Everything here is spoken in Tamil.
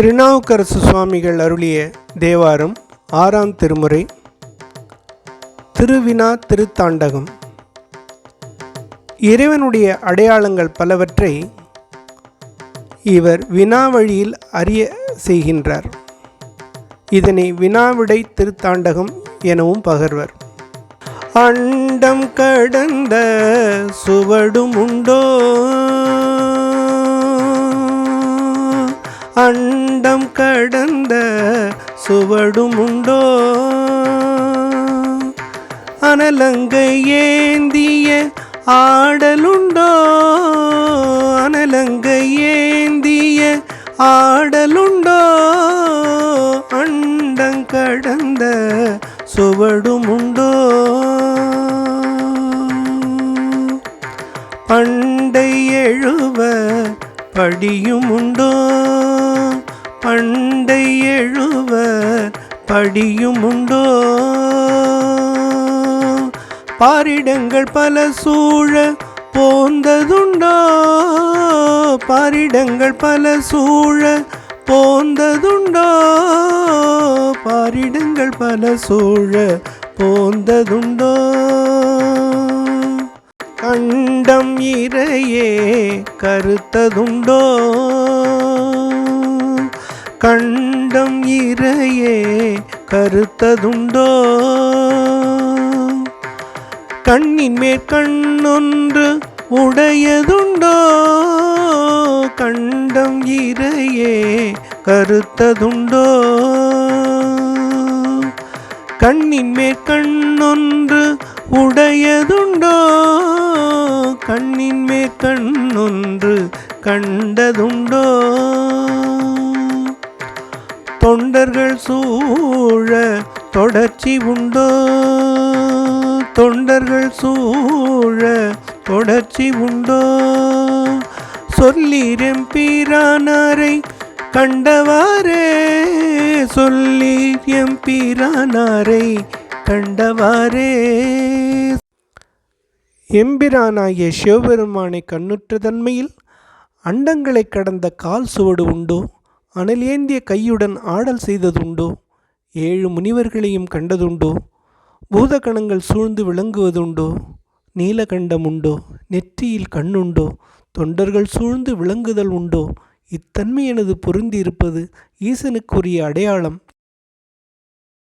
திருநாவுக்கரசு சுவாமிகள் அருளிய தேவாரம் ஆறாம் திருமுறை திருவினா திருத்தாண்டகம். இறைவனுடைய அடையாளங்கள் பலவற்றை இவர் வினா வழியில் அறிய செய்கின்றார். இதனை வினாவிடை திருத்தாண்டகம் எனவும் பகர்வர். அண்டம் கடந்த சுவடும் உண்டோ? அண்டம் கடந்த சுவடும் உண்டோ? அனலங்கை ஏந்திய ஆடலுண்டோ அனலங்கை ஏந்திய ஆடலுண்டோ அண்டம் கடந்த சுவடும் உண்டோ? பண்டை எழுவ படியும் உண்டோ? பண்டை எழுவர் படியும் உண்டோ? பாரிடங்கள் பல சூழ போந்ததுண்டோ? பாரிடங்கள் பல சூழ போந்ததுண்டோ? பாரிடங்கள் பல சூழ போந்ததுண்டோ? கண்டம் இறையே கருத்ததுண்டோ? கருத்ததுண்டோ? கண்ணின் மேற்கண்ணொன்று உடையதுண்டோ? கண்டம் இறையே கருத்ததுண்டோ? கண்ணின் மேற்கண்ணொன்று உடையதுண்டோ? கண்ணின் மேற்கண்ணொன்று கண்டதுண்டோ? தொண்டர்கள் சூழ தொடர்ச்சி உண்டோ? தொண்டர்கள் சூழ தொடர்ச்சி உண்டோ? சொல்லீரம் பீரானாரை கண்டவாரே சொல்லீரம் பீரானாரை கண்டவாரே எம்பிரானாகிய சிவபெருமானை கண்ணுற்ற தன்மையில் அண்டங்களை கடந்த கால் சுவடு உண்டோ? அனல் ஏந்திய கையுடன் ஆடல் செய்ததுண்டோ? ஏழு முனிவர்களையும் கண்டதுண்டோ? பூதகணங்கள் சூழ்ந்து விளங்குவதுண்டோ? நீலகண்டம் உண்டோ நெற்றியில் கண்ணுண்டோ? தொண்டர்கள் சூழ்ந்து விளங்குதல் உண்டோ? இத்தன்மை எனது பொருந்தி இருப்பது ஈசனுக்குரிய அடையாளம்.